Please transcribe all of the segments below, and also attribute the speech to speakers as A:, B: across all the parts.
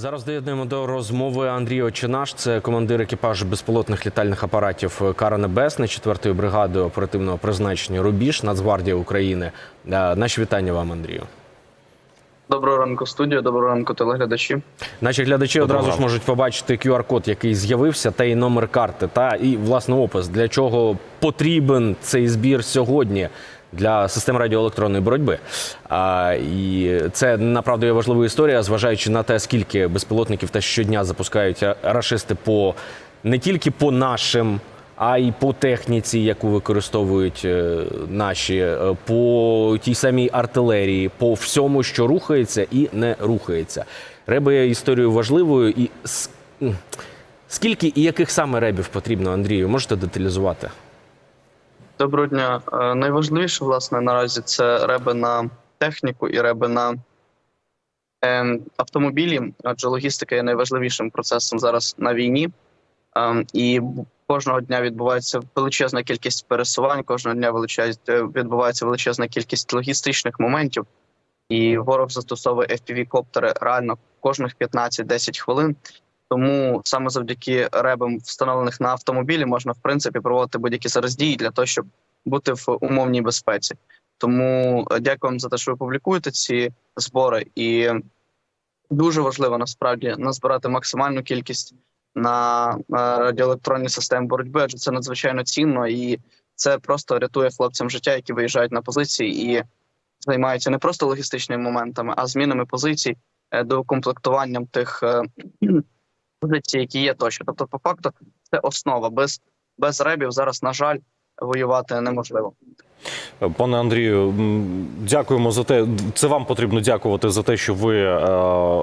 A: Зараз доєднуємо до розмови Андрій Очинаш, це командир екіпажу безпілотних літальних апаратів Кара Небесне, 4-ї бригади оперативного призначення Рубіж, Нацгвардія України. Е, Наші вітання вам, Андрію.
B: Доброго ранку, студія, доброго ранку, телеглядачі.
A: Наші глядачі одразу ж можуть побачити QR-код, який з'явився, та й номер карти, та і власне опис, для чого потрібен цей збір сьогодні для систем радіоелектронної боротьби. А, і це направду є важлива історія, зважаючи на те, скільки безпілотників та щодня запускають рашисти по не тільки по нашим. А й по техніці, яку використовують е, наші, е, по тій самій артилерії, по всьому, що рухається і не рухається. Реби є історією важливою. І скільки і яких саме ребів потрібно, Андрію? Можете деталізувати?
B: Доброго дня. Е, Найважливіше, власне, наразі це реби на техніку і реби на е, автомобілі, адже логістика є найважливішим процесом зараз на війні. Е, і кожного дня відбувається величезна кількість пересувань, кожного дня е, відбувається величезна кількість логістичних моментів. І ворог застосовує FPV-коптери реально кожних 15-10 хвилин. Тому саме завдяки ребам, встановлених на автомобілі, можна в принципі проводити будь-які зараз дії для того, щоб бути в умовній безпеці. Тому е, дякую вам за те, що ви публікуєте ці збори, і дуже важливо насправді назбирати максимальну кількість на е, радіоелектронні системи боротьби, адже це надзвичайно цінно і це просто рятує хлопцям життя, які виїжджають на позиції і займаються не просто логістичними моментами, а змінами позицій, е, доукомплектуванням тих позицій, які є тощо. Тобто, по факту, це основа. Без, без ребів зараз, на жаль, воювати неможливо.
C: Пане Андрію, дякуємо за те. Це вам потрібно дякувати за те, що ви е,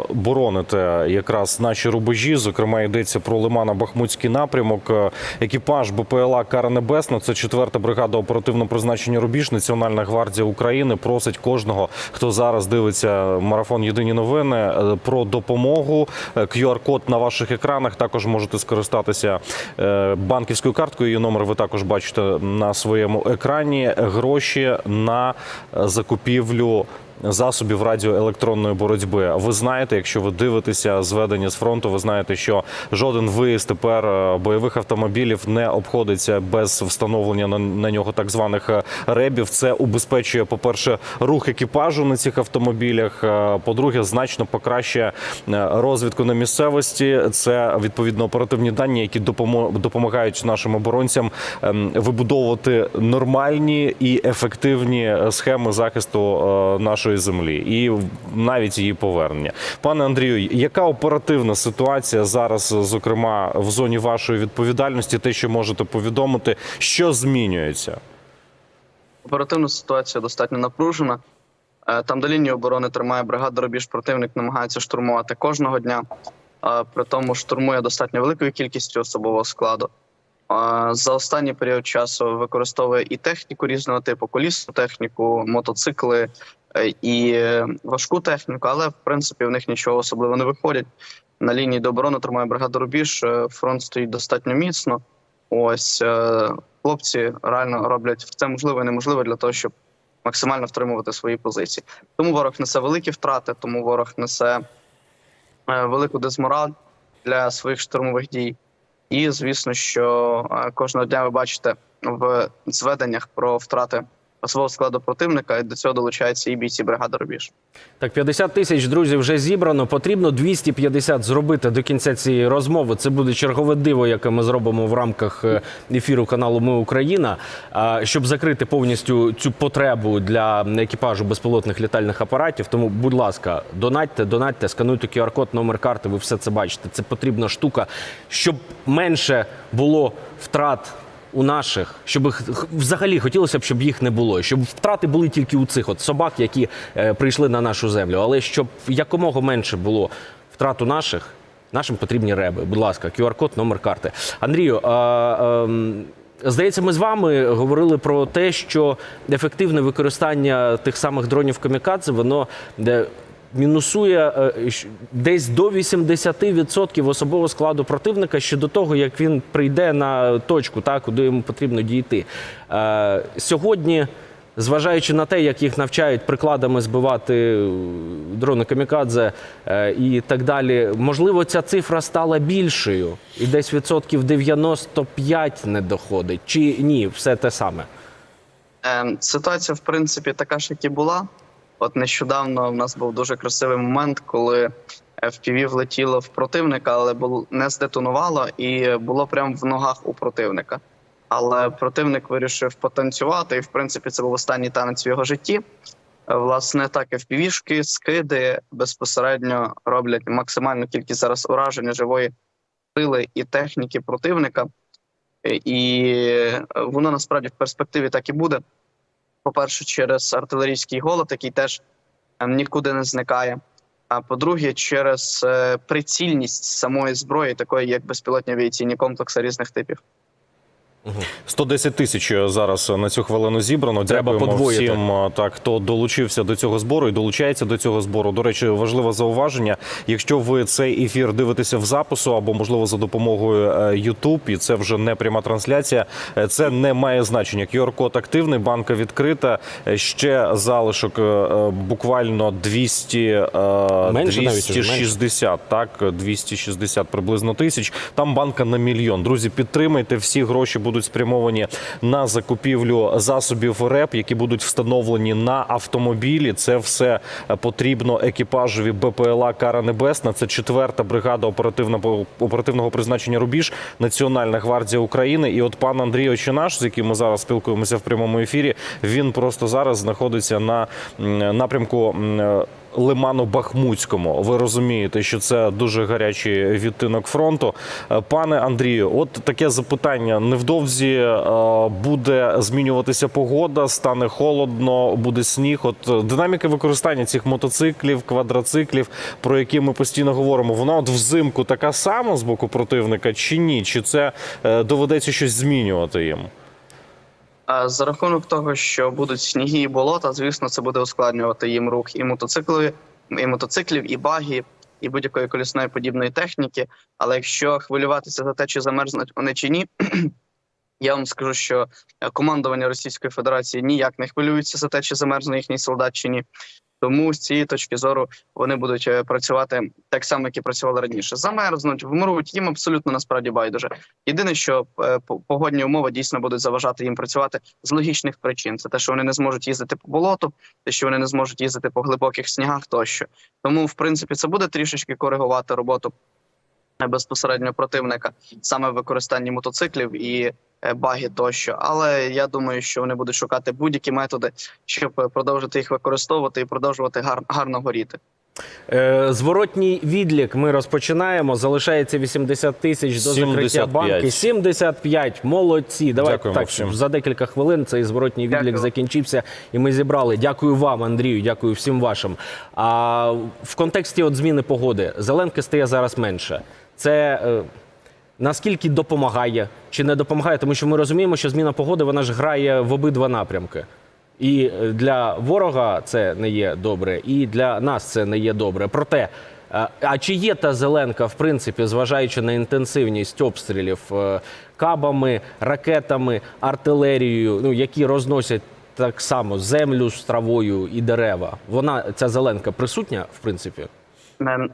C: бороните якраз наші рубежі. Зокрема, йдеться про Лимана-Бахмутський напрямок. Е, Екіпаж БПЛА Кара Небесна, це четверта бригада оперативного призначення Рубіж, Національна гвардія України. Просить кожного, хто зараз дивиться марафон Єдині новини е, про допомогу. QR-код на ваших екранах. Також можете скористатися банківською карткою. Її номер ви також бачите на своєму екрані. Гроші на е, закупівлю. Засобів радіоелектронної боротьби. Ви знаєте, якщо ви дивитеся зведення з фронту, ви знаєте, що жоден виїзд тепер е, бойових автомобілів не обходиться без встановлення на, нього так званих е, ребів. Це убезпечує, по-перше, рух екіпажу на цих автомобілях. е, По-друге, значно покращує розвідку на місцевості. Це відповідно оперативні дані, які допомагають нашим оборонцям ем, вибудовувати нормальні і ефективні схеми захисту е, нашої землі і навіть її повернення. Пане Андрію, яка оперативна ситуація зараз, зокрема в зоні вашої відповідальності? Те, що можете повідомити, що змінюється?
B: Оперативна ситуація достатньо напружена. Е, Там, де лінію оборони тримає бригада рубіж, противник намагається штурмувати кожного дня. Е, При тому штурмує достатньо великою кількістю особового складу. За останній період часу використовує і техніку різного типу, колісну техніку, мотоцикли е, і важку техніку, але в принципі в них нічого особливо не виходить. На лінії до оборони тримає бригада рубіж. е, Фронт стоїть достатньо міцно. Ось е, хлопці реально роблять все можливе і неможливе для того, щоб максимально втримувати свої позиції. Тому ворог несе великі втрати, тому ворог несе велику дезмораль для своїх штурмових дій. І звісно, що е, кожного дня ви бачите в зведеннях про втрати особового складу противника, і до цього долучаються і бійці бригади рубіж.
A: Так, 50 тисяч друзів вже зібрано. Потрібно 250 зробити до кінця цієї розмови. Це буде чергове диво, яке ми зробимо в рамках е, ефіру каналу Ми Україна, щоб закрити повністю цю потребу для екіпажу безпілотних літальних апаратів. Тому, будь ласка, донатьте, донатьте, скануйте QR-код, номер карти. Ви все це бачите. Це потрібна штука, щоб менше було втрат. У наших, щоб їх- взагалі хотілося б, щоб їх не було, щоб втрати були тільки у цих от собак, які е, прийшли на нашу землю. Але щоб якомога менше було втрат у наших, нашим потрібні реби. Будь ласка, QR-код, номер карти. Андрію, а, ем, здається, ми з вами говорили про те, що ефективне використання тих самих дронів камікадзе, воно. Мінусує е, десь до 80% особового складу противника ще до того, як він прийде на точку, та, куди йому потрібно дійти. Е, Сьогодні зважаючи на те, як їх навчають прикладами збивати е, дрони камікадзе і так далі, можливо, ця цифра стала більшою і десь відсотків 95 не доходить. Чи ні, все те саме?
B: Ем, Ситуація, в принципі, така ж, як і була. От нещодавно в нас був дуже красивий момент, коли FPV влетіло в противника, але не здетонувало і було прямо в ногах у противника. Але противник вирішив потанцювати, і в принципі це був останній танець в його житті. Власне, так, FPV-шки, скиди безпосередньо роблять максимальну кількість зараз ураження живої сили і техніки противника. І воно насправді в перспективі так і буде. По-перше, через артилерійський голод, який теж ем, нікуди не зникає. А по-друге, через е, прицільність самої зброї, такої як безпілотні авіаційні комплекси різних типів.
C: 110 тисяч зараз на цю хвилину зібрано.
A: Треба
C: Дякуємо
A: подвоїти.
C: всім, так, хто долучився до цього збору і долучається до цього збору. До речі, важливе зауваження. Якщо ви цей ефір дивитеся в запису або можливо за допомогою е, YouTube, і це вже не пряма трансляція, е, це не має значення. QR-код активний, банка відкрита. Е, Ще залишок е, е, буквально 200, е,
A: Менше навіть, уже,
C: 260, так 260 приблизно тисяч. Там банка на мільйон. Друзі, підтримайте. Всі гроші будуть спрямовані на закупівлю засобів РЕП, які будуть встановлені на автомобілі. Це все потрібно екіпажеві БПЛА Кара Небесна. Це четверта бригада оперативного оперативного призначення Рубіж, Національна гвардія України. І от пан Андрій Очинаш, з яким ми зараз спілкуємося в прямому ефірі, він просто зараз знаходиться на напрямку. Лиману Бахмутському. Ви розумієте, що це дуже гарячий відтинок фронту. Е, Пане Андрію, от таке запитання: невдовзі е, буде змінюватися погода, стане холодно, буде сніг. От е, динаміка використання цих мотоциклів, квадроциклів, про які ми постійно говоримо, вона от взимку така сама з боку противника, чи ні? Чи це доведеться щось змінювати їм?
B: За рахунок того, що будуть сніги і болота, звісно, це буде ускладнювати їм рух і мотоциклів, і мотоциклів, і багі, і будь-якої колісної подібної техніки. Але якщо хвилюватися за те, чи замерзнуть вони чи ні, я вам скажу, що е, командування Російської Федерації ніяк не хвилюється за те, чи замерзне їхній солдат чи ні. Тому з цієї точки зору вони будуть е, працювати так само, як і працювали раніше. Замерзнуть, вмруть їм абсолютно насправді байдуже. Єдине, що е, по- погодні умови дійсно будуть заважати їм працювати з логічних причин. Це те, що вони не зможуть їздити по болоту, те, що вони не зможуть їздити по глибоких снігах тощо. Тому, в принципі, це буде трішечки коригувати роботу е, безпосередньо противника саме в використанні мотоциклів і баги тощо. Але я думаю, що вони будуть шукати будь-які методи, щоб е, продовжити їх використовувати і продовжувати гар- гарно горіти.
A: Е, Зворотній відлік ми розпочинаємо. Залишається 80 тисяч до закриття
C: 75.
A: банки. 75. Молодці. Давай
C: Дякуємо
A: так
C: всім.
A: за декілька хвилин цей зворотній відлік
B: Дякую.
A: закінчився, і ми зібрали. Дякую вам, Андрію. Дякую всім вашим. А в контексті от зміни погоди зеленки стає зараз менше. Це. Наскільки допомагає чи не допомагає, тому що ми розуміємо, що зміна погоди вона ж грає в обидва напрямки. І е, для ворога це не є добре, і для нас це не є добре. Проте, е, а чи є та зеленка, в принципі, зважаючи на інтенсивність обстрілів е, кабами, ракетами, артилерією, ну які розносять так само землю з травою і дерева, вона ця зеленка присутня, в принципі.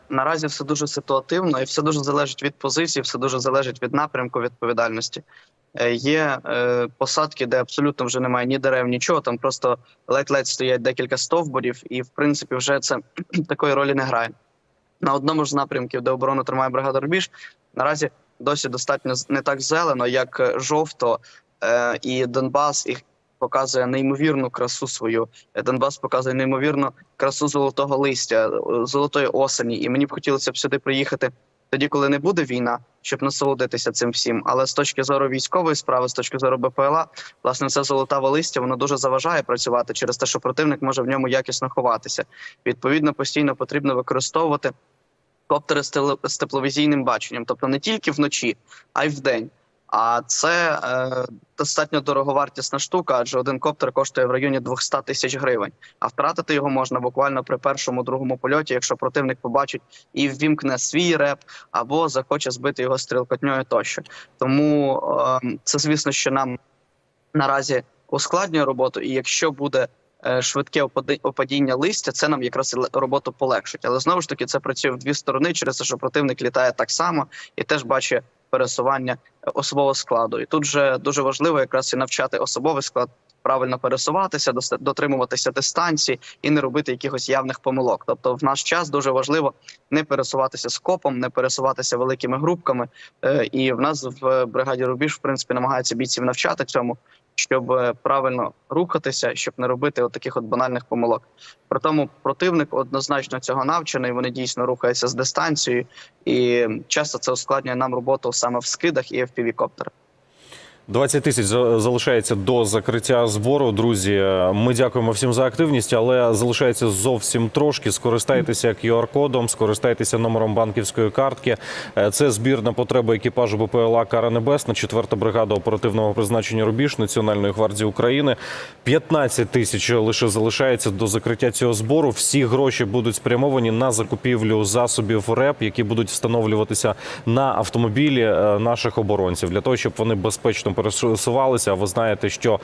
B: Наразі все дуже ситуативно і все дуже залежить від позиції, все дуже залежить від напрямку відповідальності. Е, Є е, посадки, де абсолютно вже немає ні дерев, нічого. Там просто ледь-ледь стоять декілька стовбурів, і в принципі вже це такої ролі не грає. На одному з напрямків, де оборону тримає бригада Рубіж, наразі досі достатньо не так зелено, як е, жовто, і Донбас їх показує неймовірну красу свою. Е, Донбас показує неймовірну красу золотого листя, е, золотої осені. І мені б хотілося б сюди приїхати тоді, коли не буде війна, щоб насолодитися цим всім. Але з точки зору військової справи, з точки зору БПЛА, власне, це золотаве листя, воно дуже заважає працювати через те, що противник може в ньому якісно ховатися. Відповідно, постійно потрібно використовувати коптери з тепловізійним баченням, тобто не тільки вночі, а й вдень. А це е, достатньо дороговартісна штука, адже один коптер коштує в районі 200 тисяч гривень. А втратити його можна буквально при першому другому польоті, якщо противник побачить і ввімкне свій реп, або захоче збити його стрілкотньою тощо. Тому е, це звісно, що нам наразі ускладнює роботу. І якщо буде е, швидке опадіння листя, це нам якраз роботу полегшить. Але знову ж таки, це працює в дві сторони, через те, що противник літає так само і теж бачить пересування особового складу. І тут же дуже важливо якраз і навчати особовий склад правильно пересуватися, дотримуватися дистанції і не робити якихось явних помилок. Тобто, в наш час дуже важливо не пересуватися скопом, не пересуватися великими групками. Е, І в нас в бригаді Рубіж, в принципі, намагаються бійців навчати цьому, щоб е, правильно рухатися, щоб не робити от таких от банальних помилок. При тому противник однозначно цього навчений. Вони дійсно рухаються з дистанцією, і часто це ускладнює нам роботу саме в скидах і fpv коптерах
C: 20 тисяч за- залишається до закриття збору. Друзі, ми дякуємо всім за активність, але залишається зовсім трошки. Скористайтеся QR-кодом, скористайтеся номером банківської картки. Е, Це збір на потреби екіпажу БПЛА Кара Небесна, 4-та бригада оперативного призначення Рубіж Національної гвардії України. 15 тисяч лише залишається до закриття цього збору. Всі гроші будуть спрямовані на закупівлю засобів РЕП, які будуть встановлюватися на автомобілі е, наших оборонців, для того, щоб вони безпечно пересувалися. Ви знаєте, що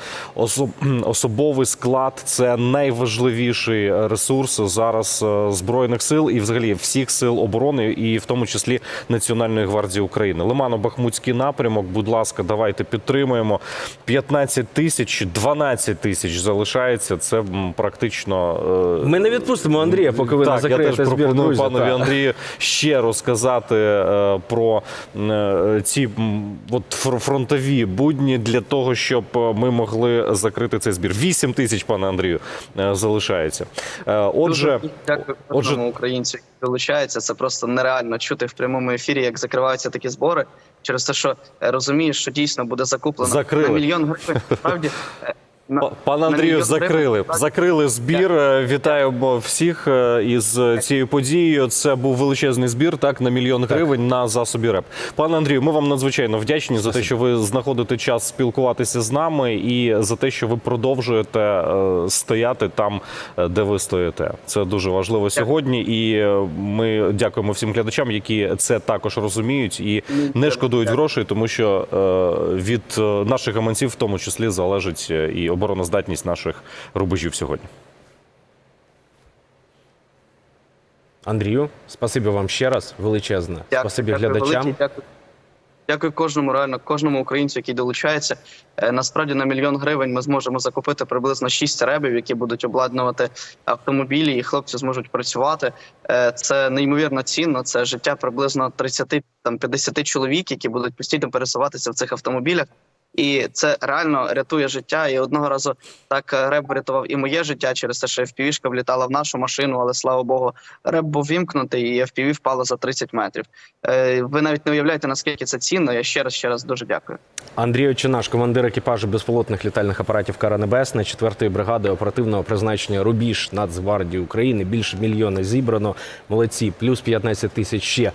C: особовий склад це найважливіший ресурс зараз е, збройних сил і, взагалі, всіх сил оборони, і в тому числі Національної гвардії України. Лимано-Бахмутський напрямок. Будь ласка, давайте підтримуємо. 15 тисяч, 12 тисяч залишається. Це практично. е,
A: Ми не відпустимо Андрія, поки ви не
C: так, я теж пропоную
A: друзі.
C: панові
A: Так.
C: Андрію ще розказати е, про ці от фронтові будні для того, щоб е, ми могли закрити цей збір. 8 тисяч, пане Андрію, е, залишається. Е, Отже,
B: дякую
C: отже-
B: українцю, який. Це просто нереально чути в прямому ефірі, як закриваються такі збори. Через те, що розумієш, що дійсно буде закуплено
C: Закрили.
B: на мільйон гривень. Справді на-
C: Па- Пане
B: на
C: Андрію, закрили. Закрили збір. Е, Вітаємо всіх е, із цією подією. Це був величезний збір, так на мільйон гривень на засобі РЕП. Пане Андрію, ми вам надзвичайно вдячні за те, що ви знаходите час спілкуватися з нами, і за те, що ви продовжуєте е, стояти там, де ви стоїте. Це дуже важливо сьогодні. І ми дякуємо всім глядачам, які це також розуміють і не шкодують грошей, тому що від наших гаманців в тому числі залежить і обороноздатність наших рубежів сьогодні.
A: Андрію, спасибі вам ще раз величезне.
B: Дякую,
A: спасибі
B: дякую
A: глядачам.
B: Дякую. Дякую кожному, реально кожному українцю, який долучається. Е, Насправді на мільйон гривень ми зможемо закупити приблизно 6 ребів, які будуть обладнувати автомобілі, і хлопці зможуть працювати. Е, Це неймовірно цінно. Це життя приблизно 30 там 50 чоловік, які будуть постійно пересуватися в цих автомобілях. І це реально рятує життя. І одного разу так е, реб врятував і моє життя через те, що FPV-шка влітала в нашу машину, але слава Богу, реб був вімкнутий, і FPV впало за 30 метрів. Е, Ви навіть не уявляєте, наскільки це цінно. Я ще раз ще раз дуже дякую.
A: Андрій Очинаш, командир екіпажу безпілотних літальних апаратів Кара Небесна, 4-ї бригади оперативного призначення Рубіж Нацгвардії України. Більше мільйона зібрано. Молодці, плюс 15 тисяч ще.